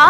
가?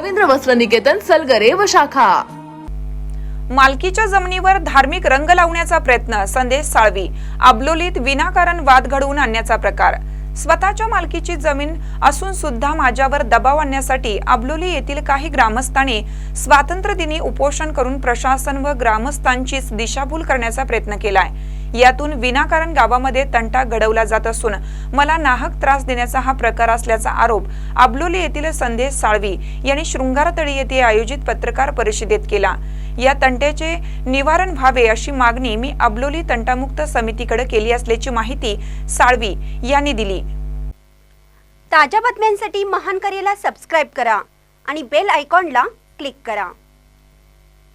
रवींद्र वस्त्र निकेतन सलगरे व शाखा. मालकीच्या जमिनीवर धार्मिक रंग लावण्याचा प्रयत्न संदेश साळवी. अबलोलीत विनाकारण वाद घडवून आणण्याचा प्रकार. स्वतःच्या मालकीची जमीन असून सुद्धा माझ्यावर दबाव आणण्यासाठी अबलोली येथील काही ग्रामस्थांनी स्वातंत्र्य दिनी उपोषण करून प्रशासन व ग्रामस्थांचीच दिशाभूल करण्याचा प्रयत्न केलाय. यातून विनाकारण गावामध्ये तंटा घडवला जात असून मला नाहक त्रास देण्याचा हा प्रकार असल्याचा आरोप अबलोली येथील संदेश साळवी यांनी शृंगारतळी येथे आयोजित पत्रकार परिषदेत केला. या तंट्याचे निवारण व्हावे अशी मागणी मी अबलोली तंटामुक्त समितीकडे केली असल्याची माहिती साळवी यांनी दिली. ताज्या बातम्यांसाठी महान करेला सबस्क्राईब करा आणि बेल आयकॉनला क्लिक करा.